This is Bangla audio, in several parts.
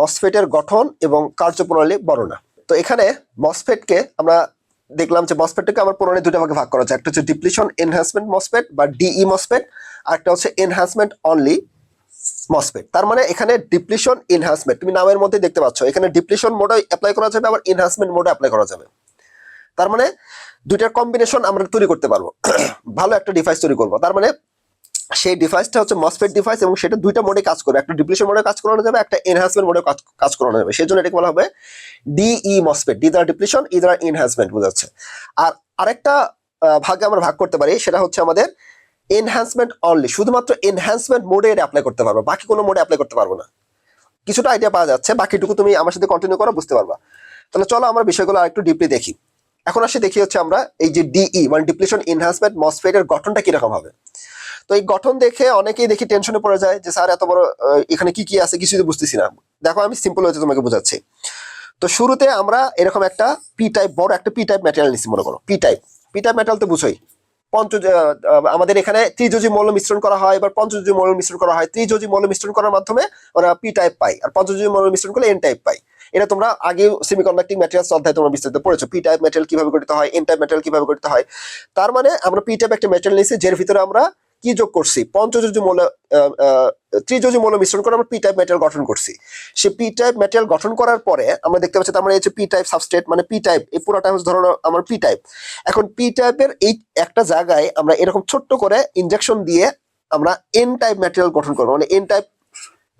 মসফেটের গঠন এবং কার্যপ্রণালী বর্ণনা। তো এখানে মসফেটকে আমরা দেখলাম যে মসফেটটাকে আমার প্রণালী দুটো ভাগে ভাগ করা যায়। একটা হচ্ছে ডিপ্লিশন এনহ্যান্সমেন্ট মসফেট বা ডিই মসফেট আর একটা হচ্ছে এনহ্যান্সমেন্ট অনলি মসফেট তার মানে এখানে ডিপ্লিশন এনহ্যান্সমেন্ট তুমি নামের মধ্যে দেখতে পাচ্ছ। এখানে ডিপ্লিশন মোডে অ্যাপ্লাই করা যাবে, আবার এনহ্যান্সমেন্ট মোডে অ্যাপ্লাই করা যাবে। তার মানে দুইটার কম্বিনেশন আমরা তৈরি করতে পারব। ভালো একটা ডিভাইস তৈরি করব। তার মানে সেই ডিভাইসটা হচ্ছে মসফেট ডিভাইস এবং সেটা দুইটা মোডে কাজ করবে। একটা ডিপ্লিশন মোডে কাজ করানো যাবে, একটা এনহ্যান্সমেন্ট মোডে কাজ করানো যাবে। সেই জন্য এটাকে বলা হবে ডিই মসফেট ডি দ্বারা ডিপ্লিশন ই দ্বারা এনহ্যান্সমেন্ট বোঝাচ্ছে। আর আরেকটা ভাগে আমরা ভাগ করতে পারি, সেটা হচ্ছে আমাদের এনহ্যান্সমেন্ট অনলি শুধুমাত্র এনহ্যান্সমেন্ট মোডে এটা অ্যাপ্লাই করতে পারব, বাকি কোনো মোডে অ্যাপ্লাই করতে পারব না। কিছুটা আইডিয়া পাওয়া যাচ্ছে, বাকিটুকু তুমি আমার সাথে কন্টিনিউ করো, বুঝতে পারবা। তাহলে চলো আমরা বিষয়গুলো আরেকটু ডিপলি দেখি। এখন আসে, দেখি হচ্ছে আমরা এই যে ডিই মানে ডিপ্লিশন এনহ্যান্সমেন্ট মসফেটের গঠনটা কীরকম হবে। তো এই গঠন দেখে অনেকেই দেখি টেনশনে পড়ে যায় যে, স্যার, এত বড় এখানে কি কি আছে? কিছু তো বুঝতেছি না। দেখো, আমি সিম্পল হয়েছে তোমাকে বোঝাচ্ছি। তো শুরুতে আমরা এরকম একটা পি টাইপ বড় একটা পি টাইপ ম্যাটেরিয়াল নিচ্ছি মনে করো P type P type material তো বুঝোই পঞ্চ আমাদের এখানে ত্রিযোজি মৌল মিশ্রণ করা হয়, এবার পঞ্চযোজি মৌল মিশ্রণ করা হয়। ত্রিযোজি মৌল মিশ্রণ করার মাধ্যমে ওরা পি টাইপ পাই আর পঞ্চযোজি মৌল মিশ্রণ করলে এন টাইপ পাই এটা তোমরা আগে সেমিকন্ডাক্টিং ম্যাটেরিয়ালস অধ্যায় তোমরা বিস্তারিত পড়েছো। পি টাইপ ম্যাটেরিয়াল কীভাবে গঠিত হয় এন টাইপ ম্যাটেরিয়াল কীভাবে গঠিত হয়। তার মানে আমরা পি টাইপ একটা ম্যাটেরিয়াল নিয়েছি যার ভিতরে আমরা কি যোগ করছি? পঞ্চযোজি মৌল ত্রিযোজি মৌল মিশ্রণ করে আমরা পি টাইপ ম্যাটেরিয়াল গঠন করছি। সে পি টাইপ ম্যাটেরিয়াল গঠন করার পরে আমরা দেখতে পাচ্ছি তার মানে এই পি টাইপ সাবস্টেট মানে পি টাইপ এই পুরোটা হচ্ছে ধরো আমার পি টাইপ এখন পি টাইপের এই একটা জায়গায় আমরা এরকম ছোট্ট করে ইনজেকশন দিয়ে আমরা এন টাইপ ম্যাটেরিয়াল গঠন করব। মানে এন টাইপ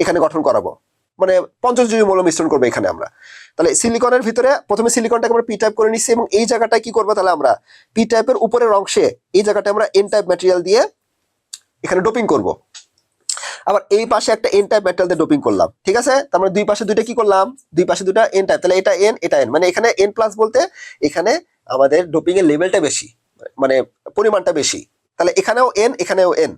এখানে গঠন করাবো। মানে পঞ্চযোজি মৌল মিশ্রণ করব এখানে আমরা। তাহলে সিলিকনের ভিতরে প্রথমে সিলিকনটাকে আমরা পি টাইপ করে নিচ্ছি এবং এই জায়গাটায় কি করব তাহলে আমরা পি টাইপের উপরের অংশে এই জায়গাটা আমরা এন টাইপ ম্যাটেরিয়াল দিয়ে এখানে ডোপিং করব। আবার এই পাশে একটা এন টাইপ ম্যাটেরিয়াল দিয়ে ডোপিং করলাম, ঠিক আছে? তার মানে দুই পাশে দুইটা কি করলাম? দুই পাশে দুইটা এন টাইপ তাহলে এটা এন এটা এন মানে এখানে এন প্লাস বলতে এখানে আমাদের ডোপিং এর লেভেলটা বেশি মানে পরিমাণটা বেশি। তাহলে এখানেও এন এখানেও এন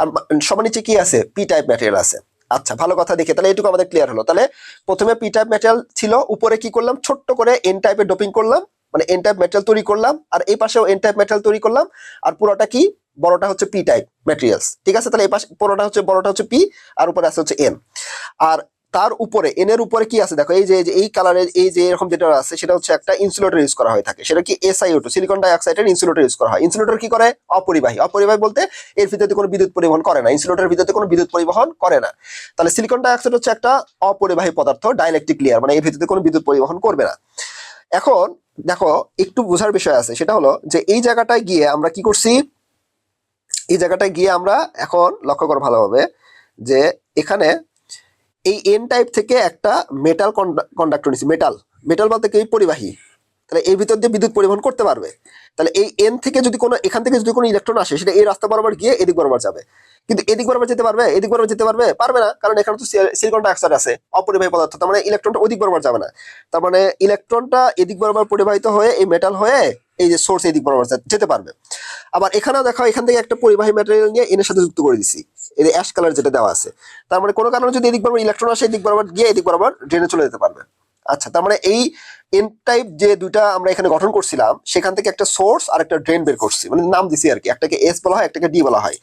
আর সবার নিচে কি আছে? পি টাইপ ম্যাটেরিয়াল আছে। আচ্ছা ভালো কথা দেখে, তাহলে এটুকু আমাদের ক্লিয়ার হলো। তাহলে প্রথমে পি টাইপ ম্যাটেরিয়াল ছিল, উপরে কি করলাম? ছোট্ট করে এন টাইপের ডোপিং করলাম মানে এন টাইপ ম্যাটেরিয়াল তৈরি করলাম, আর এই পাশেও এন টাইপ ম্যাটেরিয়াল তৈরি করলাম, আর পুরোটা কি? বড়টা হচ্ছে পি টাইপ ম্যাটেরিয়ালস ঠিক আছে? তাহলে এই পাশে পুরোটা হচ্ছে, বড়টা হচ্ছে পি আর উপরে আছে হচ্ছে এন আর তার উপরে এন এর উপরে কি আছে? দেখো, এই যে, এই কালারের এই যে, এরকম যেটা আছে, সেটা হচ্ছে একটা ইনসুলেটর ইউজ করা হয়ে থাকে। সেটা কি এসআইও টু সিলিকন ডাইঅক্সাইডের ইনসুলেটর ইউজ করা হয়। ইনসুলেটর কি করে? অপরিবাহী। অপরিবাহী বলতে এর ভিতরে কোনো বিদ্যুৎ পরিবহন করে না। ইনসুলেটরের ভিতরে কোনো বিদ্যুৎ পরিবহন করে না। তাহলে সিলিকন ডাইঅক্সাইড হচ্ছে একটা অপরিবাহী পদার্থ ডাইলেকট্রিক লেয়ার মানে এর ভিতরে কোনো বিদ্যুৎ পরিবহন করবে না। এখন, দেখো, একটু বোঝার বিষয় আছে। সেটা হলো যে এই জায়গাটায় গিয়ে আমরা কি করছি? এই জায়গাটায় গিয়ে আমরা এখন লক্ষ্য করো ভালোভাবে যে এখানে এই এন টাইপ থেকে একটা মেটাল কন্ডাক্টর নিচ্ছি মেটাল মেটাল বলতে কি? পরিবাহী। তাহলে এর ভিতর দিয়ে বিদ্যুৎ পরিবহন করতে পারবে। তাহলে এই এন থেকে যদি কোনো, এখান থেকে যদি কোনো ইলেকট্রন আসে, সেটা এই রাস্তা বরাবর গিয়ে এদিক বরাবর যাবে। কিন্তু এদিক বরাবর যেতে পারবে? এদিক বরাবর যেতে পারবে? পারবে না, কারণ এখানে তো সিলিকন ডাইঅক্সাইড আছে, অপরিবাহী পদার্থ। তার মানে ইলেকট্রনটা ওদিক বরাবর যাবে না। তার মানে ইলেকট্রনটা এদিক বরাবর পরিবাহিত হয়ে এই মেটাল হয়ে এই যে সোর্স এদিক বরাবর যেতে পারবে। আবার এখানেও দেখো, এখান থেকে একটা পরিবাহী ম্যাটেরিয়াল নিয়ে এনের সাথে যুক্ত করে দিছি। এই অ্যাশ কালার যেটা দেওয়া আছে। তার মানে কোনো কারণে যদি এদিক বরাবর ইলেকট্রন আসে, এদিক বরাবর গিয়ে এদিক বরাবর ড্রেনে চলে যেতে পারবে। আচ্ছা তার মানে এই এন টাইপ যে দুইটা আমরা এখানে গঠন করছিলাম, সেখান থেকে একটা সোর্স আর একটা ড্রেন বের করছি। মানে নাম দিছি আর কি, একটাকে এস বলা হয়, একটাকে ডি বলা হয়।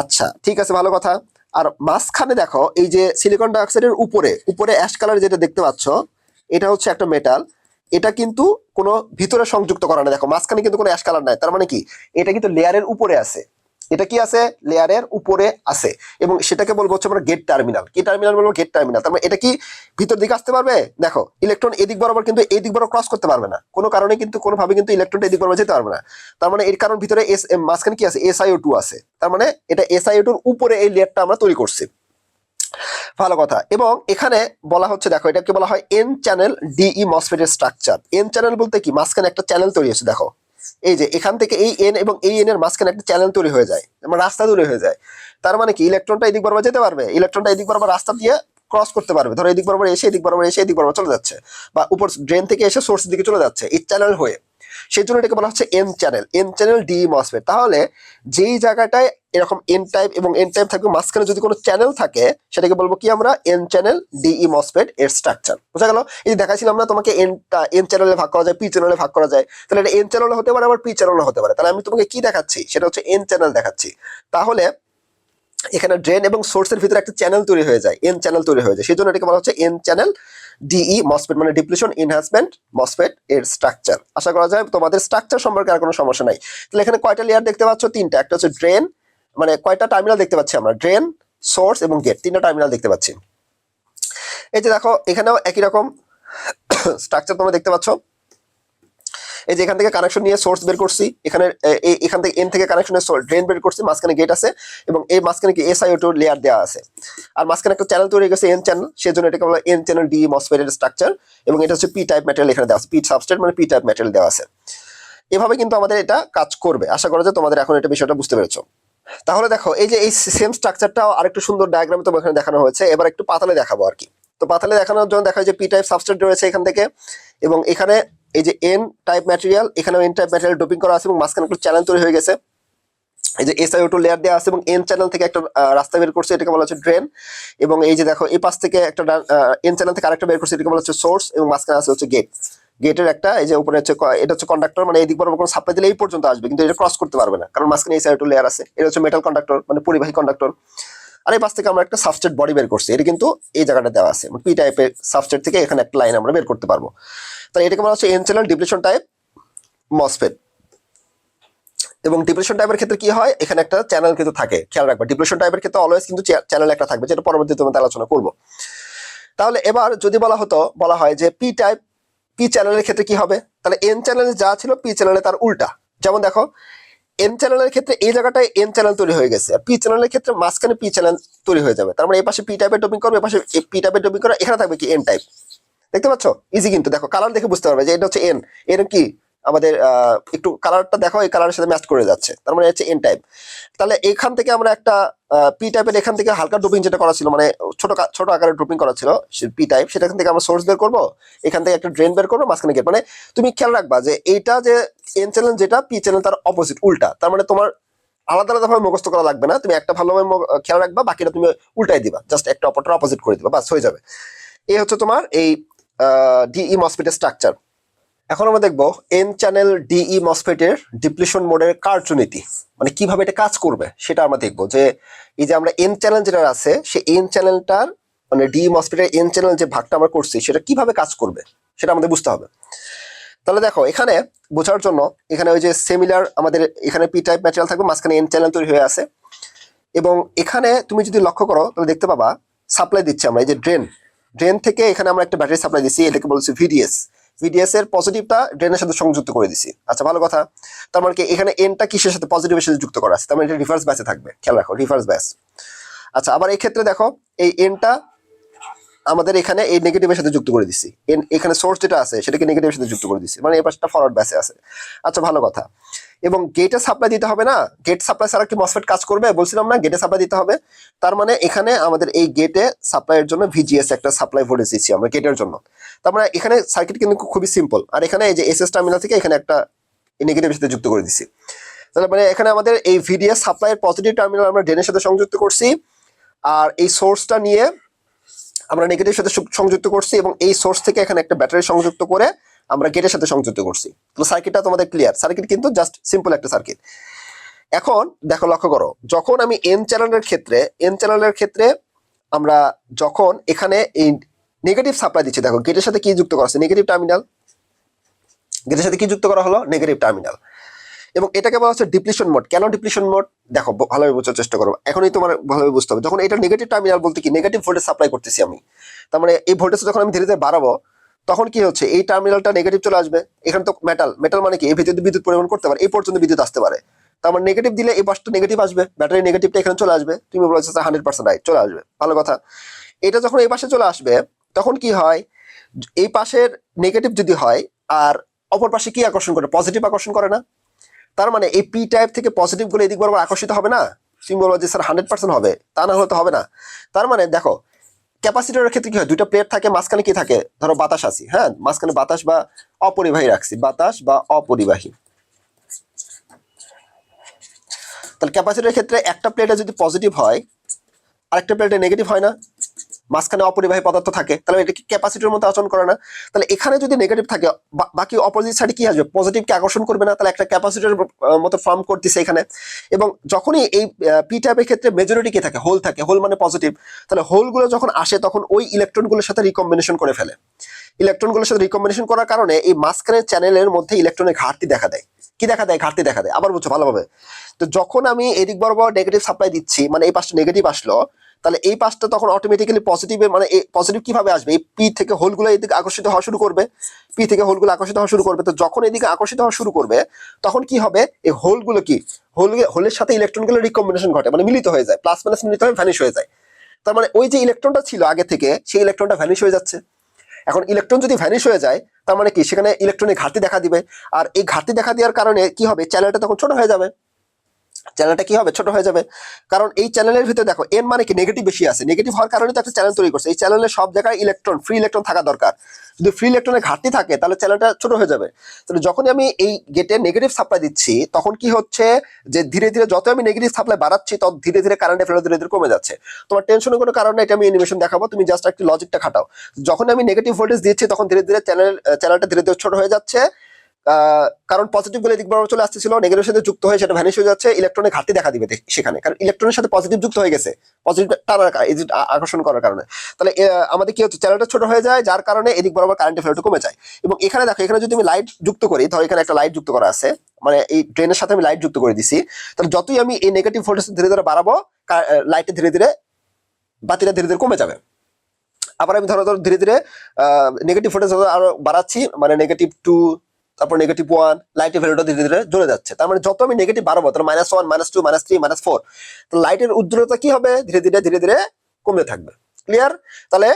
আচ্ছা ঠিক আছে, ভালো কথা। আর মাঝখানে দেখো, এই যে সিলিকন ডাইঅক্সাইডের উপরে উপরে অ্যাশ কালার যেটা দেখতে পাচ্ছ, এটা হচ্ছে একটা মেটাল এটা কিন্তু কোনো ভিতরে সংযুক্ত করা না দেখো, মাঝখানে কিন্তু কোনো অ্যাশ কালার নাই। তার মানে কি? এটা কিন্তু লেয়ারের উপরে আছে। এটা কি আছে? লেয়ারের উপরে আছে। এবং সেটাকে বলব হচ্ছে আমরা গেট টার্মিনাল কি টার্মিনাল বলব গেট টার্মিনাল তার মানে এটা কি ভিতর দিকে আসতে পারবে? দেখো ইলেকট্রন এদিক বরাবর কিন্তু এই দিক বরাবর ক্রস করতে পারবে না। কোনো কারণে কিন্তু কোনোভাবে কিন্তু ইলেকট্রনটা এদিক বরাবর যেতে পারবে না। তার মানে এর কারণ ভিতরে এস মাঝখানে কি আছে? এসআইও টু আছে। তার মানে এটা এসআইও টুর উপরে এই লেয়ারটা আমরা তৈরি করছি। ভালো কথা। এবং এখানে বলা হচ্ছে, দেখো, এটাকে বলা হয় এন চ্যানেল ডিই মসফেটের স্ট্রাকচার এন চ্যানেল বলতে কি? মাঝখানে একটা চ্যানেল তৈরি হয়েছে, দেখো। এই যে এখান থেকে এই এন এবং এই এন এর মাঝখানে একটা চ্যানেল তৈরি হয়ে যায় মানে রাস্তা তৈরি হয়ে যায়। তার মানে কি? ইলেকট্রনটা এদিক বরাবর যেতে পারবে? ইলেকট্রনটা এদিক বরাবর রাস্তা দিয়ে ক্রস করতে পারবে। ধরো এদিক বরাবর এসে এদিক বরাবর এসে এদিক বরাবর চলে যাচ্ছে বা উপর ড্রেন থেকে এসে সোর্স দিকে চলে যাচ্ছে এই চ্যানেল হয়ে। সেই জন্য এটাকে বলা হচ্ছে N channel N channel D MOSFET তাহলে যেই জায়গাটায় এরকম এন টাইপ এবং এন টাইপ থাকবে, মাঝখানে যদি কোনো চ্যানেল থাকে, সেটাকে বলব কি আমরা? N channel D E MOSFET এর স্ট্রাকচার বুঝা গেল? এই যে দেখাছিলাম না, তোমাকে এন এন চ্যানেলে ভাগ করা যায় পি চ্যানেলে ভাগ করা যায়। তাহলে এটা এন চ্যানেল হতে পারে, আবার পি চ্যানেল হতে পারে। তাহলে আমি তোমাকে কি দেখাচ্ছি? সেটা হচ্ছে এন চ্যানেল দেখাচ্ছি। তাহলে এখানে ড্রেন এবং সোর্সের ভিতরে একটা চ্যানেল তৈরি হয়ে যায় এন চ্যানেল তৈরি হয়ে যায়। সেই জন্য এটাকে বলা হচ্ছে N channel D E MOSFET মানে ডিপ্লিশন এনহান্সমেন্ট মসফেট এর স্ট্রাকচার আশা করা যায় তোমাদের স্ট্রাকচার সম্পর্কে আর কোনো সমস্যা নাই। তাহলে এখানে কয়টা লেয়ার দেখতে পাচ্ছ? তিনটা। একটা হচ্ছে ড্রেন মানে কয়টা টার্মিনাল দেখতে পাচ্ছি আমরা? ড্রেন সোর্স এবং গেট তিনটা টার্মিনাল দেখতে পাচ্ছি। এই যে দেখো, এখানেও একই রকম স্ট্রাকচার তোমরা দেখতে পাচ্ছ। এই যে এখান থেকে কানেকশন নিয়ে সোর্স বের করছি, এখানে এখান থেকে এন থেকে কানেকশনের ড্রেন বের করছি, মাঝখানে গেট আছে এবং এই মাঝখানে কি এসআইও টু লেয়ার দেওয়া আছে। আর মাঝখানে একটা চ্যানেল তৈরি গেছে এন চ্যানেল সেজন্য এটাকে বলা এন চ্যানেল ডি মসফেটের স্ট্রাকচার এবং এটা হচ্ছে পি টাইপ ম্যাটেরিয়াল এখানে দেওয়া আছে। পি সাবস্টেট মানে পি টাইপ ম্যাটেরিয়াল দেওয়া আছে। এভাবে কিন্তু আমাদের এটা কাজ করবে। আশা করা যায় তোমাদের এখন এটা বিষয়টা বুঝতে পেরেছ। তাহলে দেখো, এই যে এই সেম স্ট্রাকচারটাও আরেকটু সুন্দর ডায়াগ্রামে তোমার এখানে দেখানো হয়েছে। এবার একটু পাতালে দেখাবো আর কি। তো পাতালে দেখানোর জন্য দেখা যায় পি টাইপ সাবস্টেট রয়েছে এখান থেকে এবং এখানে এই যে এন টাইপ ম্যাটেরিয়াল এখানেও এন টাইপ ম্যাটেরিয়াল ডোপিং করা আছে এবং মাঝখানে একটু চ্যানেল তৈরি হয়ে গেছে। এই যে এসআইও টু লেয়ার দেওয়া আছে এবং এন চ্যানেল থেকে একটা রাস্তা বের করছে, এটাকে বলা হচ্ছে ড্রেন এবং এই যে দেখো এই পাশ থেকে একটা এন চ্যানেল থেকে আরেকটা বের করছে, এটাকে বলা হচ্ছে সোর্স এবং মাঝখানে আছে হচ্ছে গেট গেটের একটা, এই যে উপরে হচ্ছে এটা হচ্ছে কন্ডাক্টর মানে এই দিক বরাবর কোনো সাপ্লাই দিলে এই পর্যন্ত আসবে, কিন্তু এটা ক্রস করতে পারবে না, কারণ মাঝখানে এসআইও টু লেয়ার আছে। এটা হচ্ছে মেটাল কন্ডাক্টর মানে পরিবাহী কন্ডাক্টর আর এই পাশ থেকে আমরা একটা সাবস্টেট বডি বের করছি। এটা কিন্তু এই জায়গাটা দেওয়া আছে। পি টাইপের সাবস্টেট থেকে এখানে একটা লাইন আমরা বের করতে পারব। তাহলে এটাকে বলা হচ্ছে N channel depletion type MOSFET এবং ডিপ্রেশন টাইপের ক্ষেত্রে কি হয়? এখানে একটা চ্যানেল কিন্তু থাকে। খেয়াল রাখবে ডিপ্রেশন টাইপের ক্ষেত্রে অলওয়েজ কিন্তু চ্যানেল একটা থাকবে, যেটা পরবর্তীতে তোমাদের আলোচনা করব। তাহলে এবার যদি বলা হতো, বলা হয় যে পি টাইপ পি চ্যানেলের ক্ষেত্রে কি হবে? তাহলে এন চ্যানেলে যা ছিল পি চ্যানেলে তার উল্টা। যেমন দেখো এন চ্যানেলের ক্ষেত্রে এই জায়গাটায় এন চ্যানেল তৈরি হয়ে গেছে। পি চ্যানেলের ক্ষেত্রে মাঝখানে পি চ্যানেল তৈরি হয়ে যাবে। তার মানে এই পাশে পি টাইপের ডোপিং করবে, এপাশে পি টাইপের ডোপিং করা, এখানে থাকবে কি এন টাইপ দেখতে পাচ্ছ? ইজি কিন্তু। দেখো কালার দেখে বুঝতে পারবে যে এটা হচ্ছে এন এর কি? আমাদের একটু কালারটা দেখো এই কালারের সাথে ম্যাচ করে যাচ্ছে। তার মানে হচ্ছে এন টাইপ তাহলে এখান থেকে আমরা একটা পি টাইপের এখান থেকে হালকা ড্রপিং যেটা করা ছিল মানে ছোট ছোট আকারে ড্রপিং করা ছিল পি টাইপ সেটা থেকে আমরা সোর্স বের করব, এখান থেকে একটা ড্রেন বের করব, মাঝখানে গেট মানে তুমি খেয়াল রাখবা যে এইটা যে এন চ্যানেল যেটা পি চ্যানেল তার অপোজিট উল্টা। তার মানে তোমার আলাদা আলাদা ভাবে মুখস্থ করা লাগবে না, তুমি একটা ভালোভাবে খেয়াল রাখবা, বাকিটা তুমি উল্টাই দিবা। জাস্ট একটা অপরটার অপোজিট করে দিবা, বাস, হয়ে যাবে। এই হচ্ছে তোমার এই ডিই মসফেটের স্ট্রাকচার এখন আমরা দেখব এন চ্যানেল ডিই মসফেটের ডিপ্লিশন মোডের কার্যনীতি। মানে কীভাবে এটা কাজ করবে সেটা আমরা দেখব যে এই যে আমরা এন চ্যানেল যেটা আছে সেই এন চ্যানেলটার মানে ডিই মসফেটের এন চ্যানেল যে ভাগটা আমরা করছি, সেটা কীভাবে কাজ করবে সেটা আমাদের বুঝতে হবে। তাহলে দেখো, এখানে বোঝার জন্য এখানে ওই যে সিমিলার আমাদের এখানে পি টাইপ ম্যাটেরিয়াল থাকবে, মাঝখানে এন চ্যানেল তৈরি হয়ে আছে। এবং এখানে তুমি যদি লক্ষ্য করো, তাহলে দেখতে পাবা সাপ্লাই দিচ্ছি আমরা, এই যে ড্রেন ড্রেন থেকে এখানে আমরা একটা ব্যাটারি সাপ্লাই দিচ্ছি, এটাকে বলছি ভিডিএস ভিডিএস এর পজিটিভটা ড্রেনের সাথে সংযুক্ত করে দিছি। আচ্ছা ভালো কথা। তার মানে কি, এখানে এনটা কিসের সাথে পজিটিভের সাথে যুক্ত করা আছে? তার মানে এটা রিভার্স ব্যাচে থাকবে। খেয়াল রাখো রিভার্স ব্যাচ আচ্ছা আবার এই ক্ষেত্রে দেখো, এই এনটা আমাদের এখানে এই নেগেটিভের সাথে যুক্ত করে দিছি। এন- এখানে সোর্স যেটা আছে, সেটাকে নেগেটিভের সাথে যুক্ত করে দিছি। মানে এই পাশটা ফরওয়ার্ড ব্যাচে আছে। আচ্ছা ভালো কথা। এবং গেটে সাপ্লাই দিতে হবে না। গেট সাপ্লাই ছাড়া কি মসফেট কাজ করবে? বলছিলাম না গেটে সাপ্লাই দিতে হবে। তার মানে এখানে আমাদের এই গেটে সাপ্লাইয়ের জন্য ভিজিএস একটা সাপ্লাই ভোল্টেজ দিচ্ছি আমরা গেটের জন্য। তার মানে এখানে সার্কিট কিন্তু খুবই সিম্পল আর এখানে এই যে এসএস টার্মিনাল থেকে এখানে একটা নেগেটিভের সাথে যুক্ত করে দিচ্ছি। তাহলে মানে এখানে আমাদের এই ভিডিএস সাপ্লাইয়ের পজিটিভ টার্মিনাল আমরা ড্রেনের সাথে সংযুক্ত করছি। আর এই সোর্সটা নিয়ে আমরা নেগেটিভ সাথে সংযুক্ত করছি এবং এই সোর্স থেকে এখানে একটা ব্যাটারি সংযুক্ত করে আমরা গেটের সাথে সংযুক্ত করছি। তো সার্কিটটা তোমাদের ক্লিয়ার সার্কিট কিন্তু জাস্ট সিম্পল একটা সার্কিট এখন দেখো, লক্ষ্য করো, যখন আমি এন চ্যানেলের ক্ষেত্রে এন চ্যানেলের ক্ষেত্রে আমরা যখন এখানে এই নেগেটিভ সাপ্লাই দিচ্ছি, দেখো গেটের সাথে কি যুক্ত করা আছে? নেগেটিভ টার্মিনাল গেটের সাথে কি যুক্ত করা হলো? নেগেটিভ টার্মিনাল এবং এটাকে বলা হচ্ছে ডিপ্লিশন মোড কেন ডিপ্লিশন মোড দেখো ভালোভাবে বোঝার চেষ্টা করো। এখনই তোমার ভালোভাবে বুঝতে হবে। যখন এটা নেগেটিভ টার্মিনাল বলতে কি নেগেটিভ ভোল্টেজ সাপ্লাই করতেছি আমি। তার মানে এই ভোল্টেজ যখন আমি ধীরে ধীরে বাড়াবো তখন কি হচ্ছে? এই টার্মিনালটা নেগেটিভ চলে আসবে। এখানে তো মেটাল মেটাল মানে কি? এই ভিতরে বিদ্যুৎ পরিমাণ করতে পারে, এই পর্যন্ত বিদ্যুৎ আসতে পারে। তার মানে নেগেটিভ দিলে এই পাশটা নেগেটিভ আসবে। ব্যাটারি নেগেটিভটা এখানে চলে আসবে। তুমি বলেছ হান্ড্রেড পার্সেন্ট রাইট চলে আসবে। ভালো কথা। এটা যখন এই পাশে চলে আসবে, তখন কি হয়? এই পাশের নেগেটিভ যদি হয়, আর অপর পাশে কি আকর্ষণ করে? পজিটিভ আকর্ষণ করে না। তার মানে এই পি টাইপ থেকে পজিটিভগুলো এদিক বরাবর আকর্ষিত হবে না? তুমি বলব যে স্যার হান্ড্রেড পার্সেন্ট হবে। তা না হলে তো হবে না। তার মানে দেখো ক্যাপাসিটরের ক্ষেত্রে কি হয়? দুইটা প্লেট থাকে, মাঝখানে কি থাকে? ধরো বাতাস আছি হ্যাঁ? মাঝখানে বাতাস বা অপরিবাহী রাখছি, বাতাস বা অপরিবাহী। তাহলে ক্যাপাসিটরের ক্ষেত্রে একটা প্লেটে যদি পজিটিভ হয়, আরেকটা প্লেটে নেগেটিভ হয় না? মাঝখানে অপরিবাহী পদার্থ থাকে, তাহলে এটা কি ক্যাপাসিটির মতো আচরণ করে না। তাহলে এখানে যদি নেগেটিভ থাকে বাকি অপোজিট সাইডে কি আসবে? পজিটিভকে আকর্ষণ করবে না, তাহলে একটা ক্যাপাসিটির মতো ফর্ম করতেছে এখানে। এবং যখনই এই পি টাইপের ক্ষেত্রে মেজরিটি কি থাকে? হোল থাকে। হোল মানে পজিটিভ তাহলে হোলগুলো যখন আসে, তখন ওই ইলেকট্রনগুলোর সাথে রিকম্বিনেশন করে ফেলে। ইলেকট্রনগুলোর সাথে রিকম্বিনেশন করার কারণে এই মাঝখানের চ্যানেলের মধ্যে ইলেকট্রনের ঘাটতি দেখা দেয়। কি দেখা দেয়? ঘাটতি দেখা দেয়। আবার বুঝছ ভালোভাবে। তো যখন আমি এদিক বরাবর নেগেটিভ সাপ্লাই দিচ্ছি মানে এই পাশটা নেগেটিভ আসলো তাহলে এই পাশটা তখন অটোমেটিক্যালি পজিটিভের মানে পজিটিভ কীভাবে আসবে? এই পি থেকে হোলগুলো এদিকে আকর্ষিত হওয়া শুরু করবে। পি থেকে হোলগুলো আকর্ষিত হওয়া শুরু করবে। তো যখন এদিকে আকর্ষিত হওয়া শুরু করবে, তখন কি হবে? এই হোলগুলো কি? হোল হোলের সাথে ইলেকট্রনগুলো রিকম্বিনেশন ঘটে মানে মিলিত হয়ে যায়। প্লাস মাইনাস মিলিত হয়ে ভ্যানিশ হয়ে যায়। তার মানে ওই যে ইলেকট্রনটা ছিল আগে থেকে, সেই ইলেকট্রনটা ভ্যানিশ হয়ে যাচ্ছে। এখন ইলেকট্রন যদি ভ্যানিশ হয়ে যায়, তার মানে কি? সেখানে ইলেকট্রনের ঘাটতি দেখা দিবে। আর এই ঘাটতি দেখা দেওয়ার কারণে কি হবে? চ্যানেলটা তখন ছোট হয়ে যাবে। চ্যানেলটা কি হবে? ছোট হয়ে যাবে। কারণ এই চ্যানেলের ভিতরে দেখো এন মানে কি? নেগেটিভ বেশি আছে। নেগেটিভ হওয়ার কারণে তো একটা চ্যানেল তৈরি করছে। এই চ্যানেলে সব জায়গায় ইলেকট্রন ফ্রি ইলেকট্রন থাকা দরকার। যদি ফ্রি ইলেকট্রনের ঘাটতি থাকে, তাহলে চ্যানেলটা ছোট হয়ে যাবে। তাহলে যখনই আমি এই গেটে নেগেটিভ সাপ্লাই দিচ্ছি, তখন কি হচ্ছে যে ধীরে ধীরে যত আমি নেগেটিভ সাপ্লাই বাড়াচ্ছি, তত ধীরে ধীরে কারেন্টের ফেরত ধীরে ধীরে কমে যাচ্ছে। তোমার টেনশনের কোনো কারণ এটা আমি অ্যানিমেশন দেখাবো। তুমি জাস্ট একটি লজিকটা খাটাও। যখন আমি নেগেটিভ ভোল্টেজ দিচ্ছি, তখন ধীরে ধীরে চ্যানেল চ্যানেলটা ধীরে ধীরে ছোট হয়ে যাচ্ছে। কারণ পজিটিভগুলো এদিক চলে আসতেছিল নেগেটিভের সাথে যুক্ত হয়ে সেটা ভ্যানিশ হয়ে যাচ্ছে ইলেকট্রনের ঘাটতি দেখা দিবে সেখানে। কারণ ইলেকট্রনের সাথে পজিটিভ যুক্ত হয়ে গেছে। পজিটিভ টানার আকর্ষণ করার কারণে। তাহলে আমাদের কি হচ্ছে? চ্যানেলটা ছোট হয়ে যায়, যার কারণে এদিক বরাবর কারেন্টের ফ্লোটা কমে যায়। এবং এখানে দেখো, এখানে যদি আমি লাইট যুক্ত করি, ধরো এখানে একটা লাইট যুক্ত করা আছে মানে এই ড্রেনের সাথে আমি লাইট যুক্ত করে দিছি, তাহলে যতই আমি এই নেগেটিভ ভোল্টেজ ধীরে ধীরে বাড়াবো লাইটে ধীরে ধীরে বাতিটা ধীরে ধীরে কমে যাবে। আবার আমি ধরো ধরো ধীরে ধীরে নেগেটিভ ভোল্টেজ আরও বাড়াচ্ছি মানে নেগেটিভ টু তারপর নেগেটিভ ওয়ান লাইটের ভ্যালুটা ধীরে ধীরে জ্বলে যাচ্ছে। তার মানে যত আমি নেগেটিভ বাড়াবো, তাহলে minus one minus two minus three minus four তো লাইটের উজ্জ্বলতা কি হবে? ধীরে ধীরে ধীরে ধীরে কমতে থাকবে। ক্লিয়ার তাহলে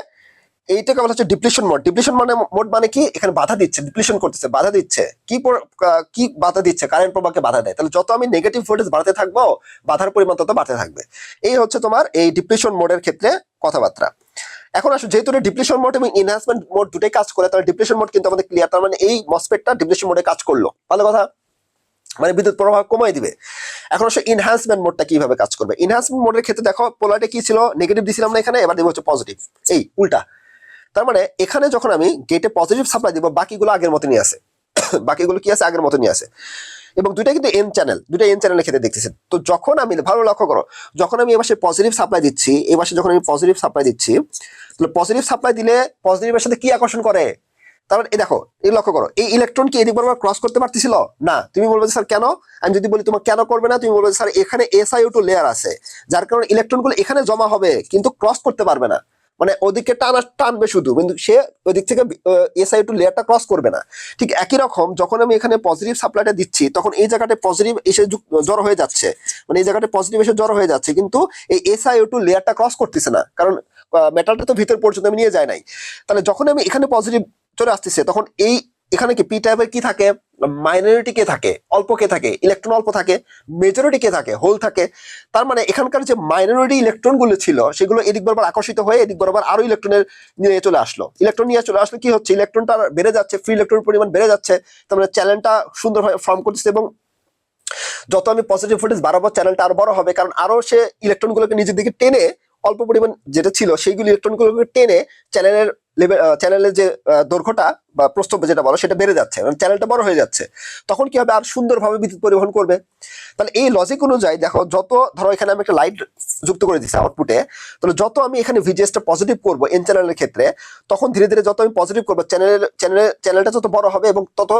এইটাকে বলা হচ্ছে ডিপ্লিশন মোড ডিপ্লিশন মানে মোড মানে কি? এখানে বাধা দিচ্ছে ডিপ্লিশন করতেছে, বাধা দিচ্ছে। কি কি বাধা দিচ্ছে? কারেন্ট প্রবাহকে বাধা দেয়। তাহলে যত আমি নেগেটিভ ভোল্টেজ বাড়াতে থাকব, বাধার পরিমাণ তত বাড়তে থাকবে। এই হচ্ছে তোমার এই ডিপ্লিশন মোডের ক্ষেত্রে কথাবার্তা। এখন আসো যেহেতু ডিপ্লিশন মোড এবং ইনহ্যান্সমেন্ট মোড দুটোই কাজ করে, তাহলে ডিপ্লিশন মোড কিন্তু আমাদের ক্লিয়ার তার মানে এই মসপেটটা ডিপ্লিশন মোডে কাজ করল। ভালো কথা? মানে বিদ্যুৎ প্রবাহ কমাই দিবে। এখন আসলে ইনহ্যান্সমেন্ট মোডটা কীভাবে কাজ করবে? ইনহ্যান্সমেন্ট মোডের ক্ষেত্রে দেখো পোলারিটি কি ছিল? নেগেটিভ দিছিলাম না এখানে, এবার দিব হচ্ছে পজিটিভ এই, উল্টা। তার মানে এখানে যখন আমি গেটে পজিটিভ সাপ্লাই দিব, বাকিগুলো আগের মতনই আছে। বাকিগুলো কি আছে? আগের মতনই আছে। এবং দুইটা কিন্তু এন চ্যানেল দুইটা এন চ্যানেলের ক্ষেত্রে দেখতেছি তো যখন আমি, ভালো লক্ষ্য করো, যখন আমি এবার পজিটিভ সাপ্লাই দিচ্ছি মাসে যখন আমি পজিটিভ সাপ্লাই দিচ্ছি, তাহলে পজিটিভ সাপ্লাই দিলে পজিটিভের সাথে কি আকর্ষণ করে? তার মানে এই দেখো, এই লক্ষ্য করো, এই ইলেকট্রন কি এদিক বরাবর ক্রস করতে পারতেছিল? না। তুমি বলবে স্যার, কেন? আমি যদি বলি, তোমার কেন করবে না? তুমি বলবে স্যার, এখানে এসআইও টু লেয়ার আছে, যার কারণে ইলেকট্রনগুলো এখানে জমা হবে, কিন্তু ক্রস করতে পারবে না। মানে ওদিকে টানা, টানবে শুধু, কিন্তু সে ওদিক থেকে এসআই টু লেয়ারটা ক্রস করবে না। ঠিক একই রকম, যখন আমি এখানে পজিটিভ সাপ্লাইটা দিচ্ছি, তখন এই জায়গাটা পজিটিভ এসে জড়ো হয়ে যাচ্ছে। মানে এই জায়গাটা পজিটিভ এসে জড়ো হয়ে যাচ্ছে, কিন্তু এই এসআই টু লেয়ারটা ক্রস করতেছে না। কারণ মেটালটা তো ভিতর পর্যন্ত আমি নিয়ে যাই নাই। তাহলে যখন আমি এখানে পজিটিভ চলে আসতেছে, তখন এই, এখানে কি পি টাইপের কি থাকে? মাইনরিটি কে থাকে, অল্প কে থাকে ইলেকট্রন অল্প থাকে মেজরিটি কে থাকে হোল থাকে, তার মানে এখানকার যে মাইনরিটি ইলেকট্রনগুলো ছিল, সেগুলো এদিক বরাবর আকর্ষিত হয়ে এদিক বরাবর আরও ইলেকট্রনের নিয়ে চলে আসলো। ইলেকট্রন নিয়ে চলে আসলে কি হচ্ছে? ইলেকট্রনটা বেড়ে যাচ্ছে ফ্রি ইলেকট্রন পরিমাণ বেড়ে যাচ্ছে, তার মানে চ্যানেলটা সুন্দরভাবে ফর্ম করতেছে এবং যত আমি পজিটিভ ভোল্টেজ বাড়াবো চ্যানেলটা আরও বড় হবে, কারণ আরও সে ইলেকট্রন গুলোকে নিজের দিকে টেনে অল্প পরিমাণ যেটা ছিল, সেইগুলো ইলেকট্রন গুলোকে টেনে চ্যানেলের চ্যানেলের যে দৈর্ঘ্যটা বা প্রস্তব যেটা বলো, সেটা বেড়ে যাচ্ছে মানে চ্যানেলটা বড় হয়ে যাচ্ছে। তখন কি হবে? আর সুন্দরভাবে বিদ্যুৎ পরিবহন করবে। তাহলে এই লজিক অনুযায়ী দেখো, যত, ধরো এখানে আমি একটা লাইট যুক্ত করে দিচ্ছি আউটপুটে তাহলে যত আমি এখানে ভিজিএসটা পজিটিভ করব এন চ্যানেলের ক্ষেত্রে, তখন ধীরে ধীরে যত আমি পজিটিভ করব চ্যানেলের চ্যানেলের চ্যানেলটা যত বড় হবে এবং তত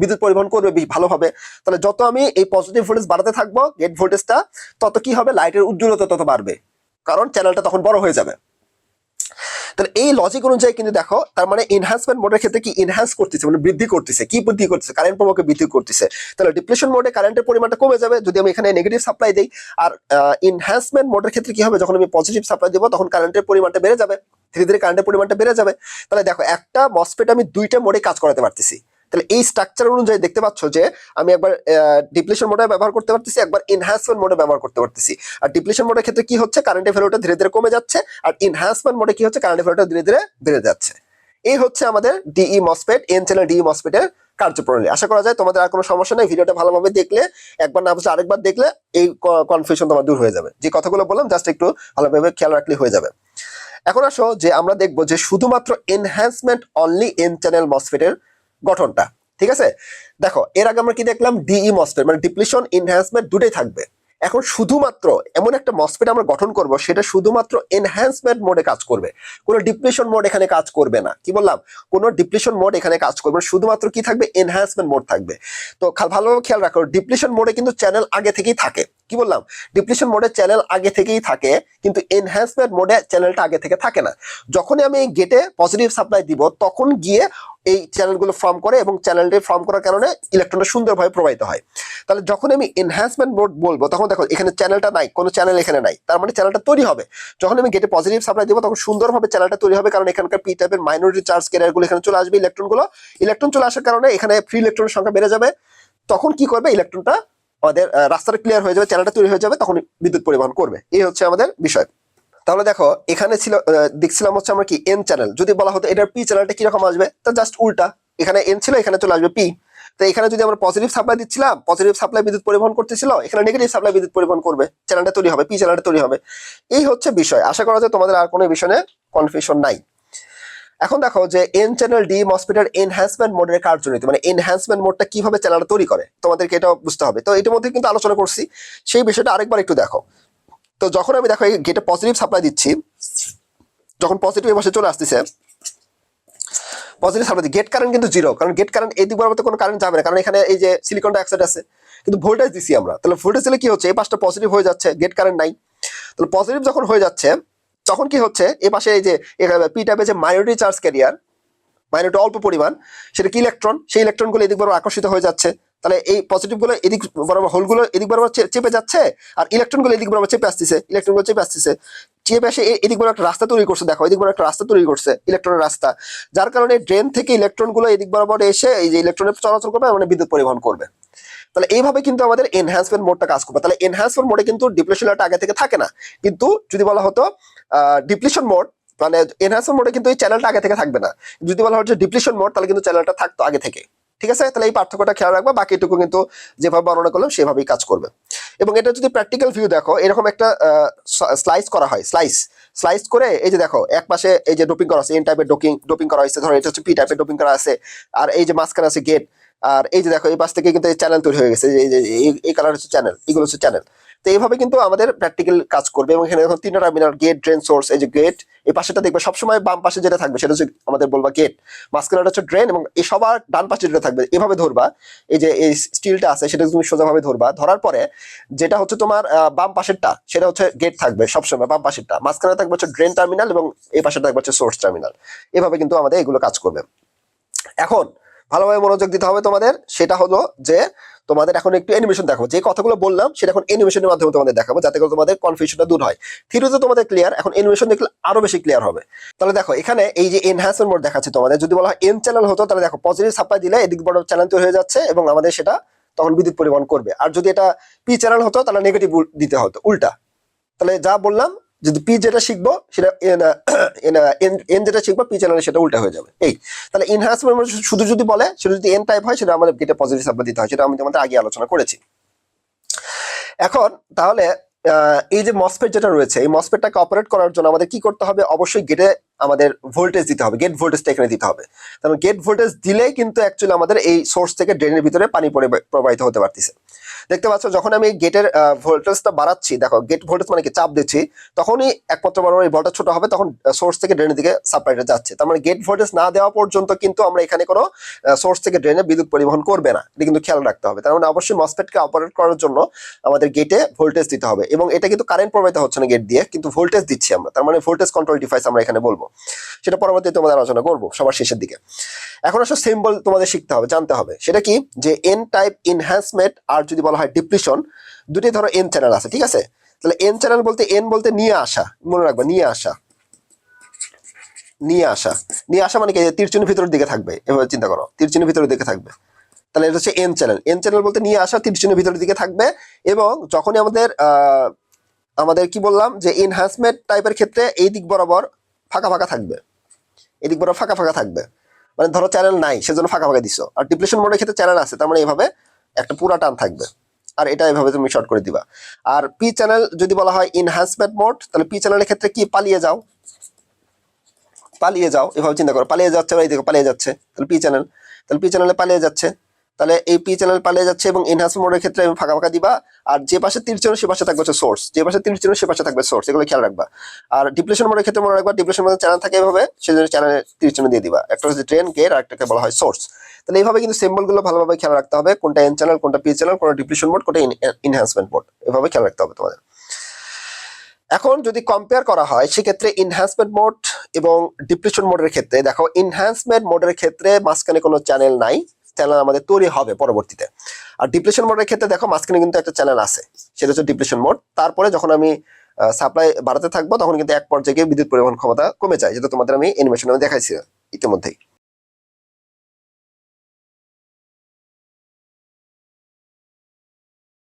বিদ্যুৎ পরিবহন করবে, বেশ ভালো হবে। তাহলে যত আমি এই পজিটিভ ভোল্টেজ বাড়াতে থাকব গেট ভোল্টেজটা তত কি হবে? লাইটের উজ্জ্বলতা তত বাড়বে। কারণ চ্যানেলটা তখন বড় হয়ে যাবে। তাহলে এই লজিক অনুযায়ী কিন্তু দেখো, তার মানে এনহান্সমেন্ট মোডের ক্ষেত্রে কি এনহান্স করতেছে মানে বৃদ্ধি করতেছে, কি বৃদ্ধি করতেছে কারেন্ট প্রবাহকে বৃদ্ধি করতেছে। তাহলে ডিপ্লেশন মোডে কারেন্টের পরিমাণটা কমে যাবে, যদি আমি এখানে নেগেটিভ সাপ্লাই দিই, আর এনহ্যান্সমেন্ট মোডের ক্ষেত্রে কি হবে, যখন আমি পজিটিভ সাপ্লাই দেবো, তখন কারেন্টের পরিমাণটা বেড়ে যাবে, ধীরে ধীরে কারেন্টের পরিমাণটা বেড়ে যাবে। তাহলে দেখো, একটা মসফেট আমি দুইটা মোডে কাজ করাতে পারতেছি। তাহলে এই স্ট্রাকচার অনুযায়ী দেখতে পাচ্ছ যে আমি একবার ডিপ্লেশন মোডে ব্যবহার করতে পারতেছি, একবার এনহ্যান্সমেন্ট মোডে ব্যবহার করতে পারতেছি। আর ডিপ্লেশন মোডের ক্ষেত্রে কি হচ্ছে? কারেন্টের ভ্যালুটা ধীরে ধীরে কমে যাচ্ছে, আর এনহ্যান্সমেন্ট মোডে কি হচ্ছে? কারেন্টের ভ্যালুটা ধীরে ধীরে বেড়ে যাচ্ছে। এই হচ্ছে আমাদের D E MOSFET N channel D E মসফেটের কার্যপ্রণালী। আশা করা যায় তোমাদের আর কোনো সমস্যা নেই, ভিডিওটা ভালোভাবে দেখলে, একবার না বুঝলে আরেকবার দেখলে এই কনফিউশন তোমার দূর হয়ে যাবে। যে কথাগুলো বললাম জাস্ট একটু ভালোভাবে খেয়াল রাখলে হয়ে যাবে। এখন আসো যে আমরা দেখব যে শুধুমাত্র এনহ্যান্সমেন্ট অনলি এন চ্যানেল মসফেটের গঠনটা, ঠিক আছে? দেখো, এর আগে আমরা কি দেখলাম? ডিই মসফেট মানে ডিপ্লিশন এনহ্যান্সমেন্ট দুটোই থাকবে। এখন শুধুমাত্র এমন একটা মসফেট আমরা গঠন করব, সেটা শুধুমাত্র এনহ্যান্সমেন্ট মোডে কাজ করবে। কোনো ডিপ্লিশন মোড এখানে কাজ করবে না। কি বললাম? কোনো ডিপ্লিশন মোড এখানে কাজ করবে শুধুমাত্র কি থাকবে? এনহ্যান্সমেন্ট মোড থাকবে। তো ভালোভাবে খেয়াল রাখো ডিপ্লিশন মোডে কিন্তু চ্যানেল আগে থেকেই থাকে। কি বললাম? ডিপ্লিশন মোডে চ্যানেল আগে থেকেই থাকে, কিন্তু এনহ্যান্সমেন্ট মোডে চ্যানেলটা আগে থেকে থাকে না। যখনই আমি গেটে পজিটিভ সাপ্লাই দিব, তখন গিয়ে এই চ্যানেলগুলো ফর্ম করে এবং চ্যানেলটি ফর্ম করার কারণে ইলেকট্রনটা সুন্দরভাবে প্রবাহিত হয়। তাহলে যখন আমি এনহ্যান্সমেন্ট মোড বলব, তখন দেখো এখানে চ্যানেলটা নাই, কোনো চ্যানেল এখানে নাই। তার মানে চ্যানেলটা তৈরি হবে। যখন আমি গেটে পজিটিভ সাপ্লাই দেবো, তখন সুন্দরভাবে চ্যানেলটা তৈরি হবে, কারণ এখানকার পি টাইপের মাইনরিটি চার্জ ক্যারিয়ারগুলো এখানে চলে আসবে ইলেকট্রনগুলো ইলেকট্রন চলে আসার কারণে এখানে ফ্রি ইলেকট্রনের সংখ্যা বেড়ে যাবে। তখন কি করবে? ইলেকট্রনটা আমাদের রাস্তাটা ক্লিয়ার হয়ে যাবে চ্যানেলটা তৈরি হয়ে যাবে, তখন বিদ্যুৎ পরিবহন করবে। এই হচ্ছে আমাদের বিষয়। তাহলে দেখো, এখানে ছিল দেখছিলাম হচ্ছে আমরা কি এন চ্যানেল যদি বলা হতো এটার পি চ্যানেলটা কীরকম আসবে, তা জাস্ট উল্টা। এখানে এন ছিল, এখানে চলে আসবে পি তো এখানে যদি আমরা পজিটিভ সাপ্লাই দিচ্ছিলাম পজিটিভ সাপ্লাই বিদ্যুৎ পরিবহন করতেছিল, এখানে নেগেটিভ সাপ্লাই বিদ্যুৎ পরিবহন করবে চ্যানেলটা তৈরি হবে পি চ্যানেলটা তৈরি হবে। এই হচ্ছে বিষয়। আশা করা যায় তোমাদের আর কোনো বিষয়ে কনফিউশন নাই। এখন দেখো যে এন চ্যানেল ডি মসফেটের এনহ্যান্সমেন্ট মোডের কার্যনীতি মানে এনহ্যান্সমেন্ট মোডটা কীভাবে চ্যানেলটা তৈরি করে, তোমাদেরকে এটা বুঝতে হবে। তো এটার মধ্যে কিন্তু আলোচনা করছি। সেই বিষয়টা আরেকবার একটু দেখো। তো যখন আমি দেখো গেটে পজিটিভ সাপ্লাই দিচ্ছি, যখন পজিটিভ পাশে চলে আসতেছে পজিটিভ সাপ্লাই গেট কারেন্ট কিন্তু জিরো কারণ গেট কারেন্ট এই দিক বরাবর কোনো কারেন্ট যাবে না, কারণ এখানে এই যে সিলিকন ডাইঅক্সাইড আছে, কিন্তু ভোল্টেজ দিছি আমরা। তাহলে ভোল্টেজ দিলে কি হচ্ছে? এই পাশটা পজিটিভ হয়ে যাচ্ছে গেট কারেন্ট নাই। তাহলে পজিটিভ যখন হয়ে যাচ্ছে, তখন কি হচ্ছে? এ পাশে এই যে পি টাইপের যে মাইনরিটি চার্জ ক্যারিয়ার মাইনরিটি অল্প পরিমাণ, সেটা কি ইলেকট্রন সেই ইলেকট্রনগুলো এদিক আকর্ষিত হয়ে যাচ্ছে। তাহলে এই পজিটিভগুলো এদিক বরাবর হোলগুলো এদিক বরাবর চেপে যাচ্ছে, আর ইলেকট্রনগুলো এদিক বরাবর চেপে আসতেছে ইলেকট্রনগুলো চেপে আসতেছে। চেপে আসে এদিক বরাবর একটা রাস্তা তৈরি করছে, দেখো, এদিক বরাবর একটা রাস্তা তৈরি করছে ইলেকট্রনের রাস্তা। যার কারণে ড্রেন থেকে ইলেকট্রনগুলো এদিক বরাবর এসে এই যে ইলেকট্রনের চলাচল করবে মানে বিদ্যুৎ পরিবহন করবে। তাহলে এইভাবে কিন্তু আমাদের এনহ্যান্সমেন্ট মোডটা কাজ করবে। তাহলে এনহ্যান্সমেন্ট মোডে কিন্তু ডিপ্লেশন আগে থেকে থাকে না। কিন্তু যদি বলা হতো ডিপ্লিশন মোড মানে এনহ্যান্সমেন্ট মোডে কিন্তু এই চ্যানেলটা আগে থেকে থাকবে না। যদি বলা হচ্ছে ডিপ্লিশন মোড তাহলে কিন্তু চ্যানেলটা থাকতো আগে থেকে। ঠিক আছে? তাহলে এই পার্থক্যটা খেয়াল রাখবা। বাকিটুকু কিন্তু যেভাবে বর্ণনা করলাম, সেভাবেই কাজ করবে। এবং এটা যদি প্র্যাকটিক্যাল ভিউ দেখো, এরকম একটা স্লাইস করা হয় স্লাইস স্লাইস করে এই যে দেখো, এক পাশে এই যে ডোপিং করা আছে এন টাইপের ডোপিং ডোপিং করা হয়েছে, ধরো এটা হচ্ছে পি টাইপের ডোপিং করা আছে, আর এই যে মাঝখানে আছে গেট আর এই যে দেখো, এই পাশ থেকে কিন্তু চ্যানেল তৈরি হয়ে গেছে, এই কালার হচ্ছে চ্যানেল এগুলো হচ্ছে চ্যানেল তো এইভাবে কিন্তু আমাদের প্র্যাকটিক্যাল কাজ করবে এবং এখানে এখন তিনটা টার্মিনাল গেট ড্রেন সোর্স এই যে গেট এই পাশেটা দেখবে সবসময় বাম পাশে যেটা থাকবে সেটা হচ্ছে আমাদের বলবা গেট মাঝখানে হচ্ছে ড্রেন এবং এই সবার ডান পাশে যেটা থাকবে, এভাবে ধরবা, এই যে এই স্টিলটা আছে সেটা তুমি সোজাভাবে ধরবা, ধরার পরে যেটা হচ্ছে তোমার বাম পাশেরটা, সেটা হচ্ছে গেট থাকবে সবসময় বাম পাশেরটা। মাঝখানে থাকবে হচ্ছে ড্রেন টার্মিনাল এবং এই পাশে থাকবে হচ্ছে সোর্স টার্মিনাল এভাবে কিন্তু আমাদের এগুলো কাজ করবে। এখন ভালোভাবে মনোযোগ দিতে হবে তোমাদের। সেটা হলো যে তোমাদের এখন একটু অ্যানিমেশন দেখাবো যে কথাগুলো বললাম, সেটা এখন অ্যানিমেশনের মাধ্যমে তোমাদের দেখাবো, যাতে করে তোমাদের কনফিউশনটা দূর হয়। থিওরিতে তোমাদের ক্লিয়ার এখন অ্যানিমেশন দেখলে আরও বেশি ক্লিয়ার হবে। তাহলে দেখো, এখানে এই যে এনহ্যান্সমেন্ট মোড দেখাচ্ছে তোমাদের। যদি বলা হয় এন চ্যানেল হতো, তাহলে দেখো পজিটিভ সাপ্লাই দিলে এদিক বড় চ্যানেল তৈরি হয়ে যাচ্ছে এবং আমাদের সেটা তখন বিদ্যুৎ পরিবহন করবে। আর যদি এটা পি চ্যানেল হতো, তাহলে নেগেটিভ দিতে হতো, উল্টা। তাহলে যা বললাম যদি পি যেটা শিখব, সেটা এন যেটা শিখব পি চ্যানেলে সেটা উল্টা হয়ে যাবে। এই, তাহলে এনহ্যান্সমেন্ট শুধু যদি বলে, সেটা যদি এন টাইপ হয়, সেটা আমাদের গেটে পজিটিভ সাপ্লাই দিতে হয়, সেটা আমি তোমাদের আগে আলোচনা করেছি। এখন, তাহলে এই যে মসফেট যেটা রয়েছে, এই মসফেটটাকে অপারেট করার জন্য আমাদের কি করতে হবে? অবশ্যই গেটে আমাদের ভোল্টেজ দিতে হবে গেট ভোল্টেজটা এখানে দিতে হবে। কারণ গেট ভোল্টেজ দিলেই কিন্তু অ্যাকচুয়ালি আমাদের এই সোর্স থেকে ড্রেনের ভিতরে পানি প্রবাহিত হতে পারতেছে। দেখতে পাচ্ছ, যখন আমি গেটের ভোল্টেজটা বাড়াচ্ছি, দেখো গেট ভোল্টেজ মানে কি? চাপ দিচ্ছি, তখনই একমাত্র বরাবর এই ভোল্টেজ ছোট হবে, তখন সোর্স থেকে ড্রেনের দিকে সাপ্লাইটা যাচ্ছে। তার মানে গেট ভোল্টেজ না দেওয়া পর্যন্ত কিন্তু আমরা এখানে কোনো সোর্স থেকে ড্রেনে বিদ্যুৎ পরিবহন করবে না। এটা কিন্তু খেয়াল রাখতে হবে। তার মানে অবশ্যই মসফেটকে অপারেট করার জন্য আমাদের গেটে ভোল্টেজ দিতে হবে এবং এটা কিন্তু কারেন্ট প্রবাহিত হচ্ছে না গেট দিয়ে, কিন্তু ভোল্টেজ দিচ্ছি আমরা। তার মানে ভোল্টেজ কন্ট্রোল ডিভাইস আমরা এখানে বলব। সেটা পরবর্তীতে তোমাদের আলোচনা করব, সবার শেষের দিকে। এখন আসলে সিম্বল তোমাদের শিখতে হবে, জানতে হবে। সেটা কি? যে এন টাইপ এনহ্যান্সমেন্ট আর যদি বলা হয় ডিপ্লিশন দুটি ধরো এন চ্যানেল আছে, ঠিক আছে? তাহলে এন চ্যানেল বলতে এন বলতে নিয়ে আসা, মনে রাখবা, নিয়ে আসা। নিয়ে আসা। নিয়ে আসা মানে কি? এই ভিতরের দিকে থাকবে, এভাবে চিন্তা করো তীরচিহ্নের ভিতরের দিকে থাকবে। তাহলে এটা হচ্ছে এন চ্যানেল এন চ্যানেল বলতে নিয়ে আসা তীরচিহ্নের ভিতরের দিকে থাকবে এবং যখনই আমাদের আমাদের কি বললাম যে এনহান্সমেন্ট টাইপের ক্ষেত্রে এই দিক বরাবর ফাঁকা ফাঁকা থাকবে। এদিক বরাবর ফাঁকা ফাঁকা থাকবে। মানে ধরো চ্যানেল নাই, সেজন্য ফাঁকা ফাঁকা দিছো। আর ডিপ্রেশন মোডের ক্ষেত্রে চ্যানেল আছে, তার মানে এভাবে একটা পুরা টান থাকবে। আর এটা এভাবে তুমি শর্ট করে দিবা। আর পি চ্যানেল যদি বলা হয় এনহ্যান্সমেন্ট মোড তাহলে পি চ্যানেলের ক্ষেত্রে কি? পালিয়ে যাও। পালিয়ে যাও, এভাবে চিন্তা করো। পালিয়ে যাচ্ছে, এই দেখো, পালিয়ে যাচ্ছে। তাহলে পি চ্যানেল তাহলে পি চ্যানেলে পালিয়ে যাচ্ছে। তাহলে এই পি চ্যানেল পালিয়ে যাচ্ছে এবং এনহান্সমেন্ট মোডের ক্ষেত্রে আমি ফাঁকা ফাঁকা দিবা। আর যে পাশে তীর চিহ্ন সে পাশে থাকবে হচ্ছে সোর্স যে পাশে তীর চিহ্ন সে পাশে থাকবে সোর্স এগুলো খেয়াল রাখবা। আর ডিপ্লেশন মোডের ক্ষেত্রে মনে রাখবা ডিপ্লেশন মোডের চ্যানেল থাকে এভাবে, সেজন্য চ্যানেলে তীর চিহ্ন দিয়ে দিবা। একটা হচ্ছে ড্রেন গেট আর একটাকে বলা হয় সোর্স তাহলে এইভাবে কিন্তু সিম্বলগুলো ভালোভাবে খেয়াল রাখতে হবে, কোনটা এন চ্যানেল কোনটা পি চ্যানেল কোনটা ডিপ্লেশন মোড কোনটা এনহান্সমেন্ট মোড এভাবে খেয়াল রাখতে হবে তোমাদের। এখন যদি কম্পেয়ার করা হয়, সেক্ষেত্রে ইনহ্যান্সমেন্ট মোড এবং ডিপ্রেশন মোডের ক্ষেত্রে, দেখো ইনহ্যান্সমেন্ট মোডের ক্ষেত্রে মাঝখানে কোনো চ্যানেল নাই। চ্যানেল আমাদের তৈরি হবে পরবর্তীতে। আর ডিপ্রেশন মোডের ক্ষেত্রে দেখো মাঝখানে কিন্তু একটা চ্যানেল আছে, সেটা হচ্ছে ডিপ্রেশন মোড তারপরে যখন আমি সাপ্লাই বাড়াতে থাকব, তখন কিন্তু এক পর্যায়ে বিদ্যুৎ পরিবহন ক্ষমতা কমে যায়, যেটা তোমাদের আমি অ্যানিমেশনে দেখাইছি ইতিমধ্যেই।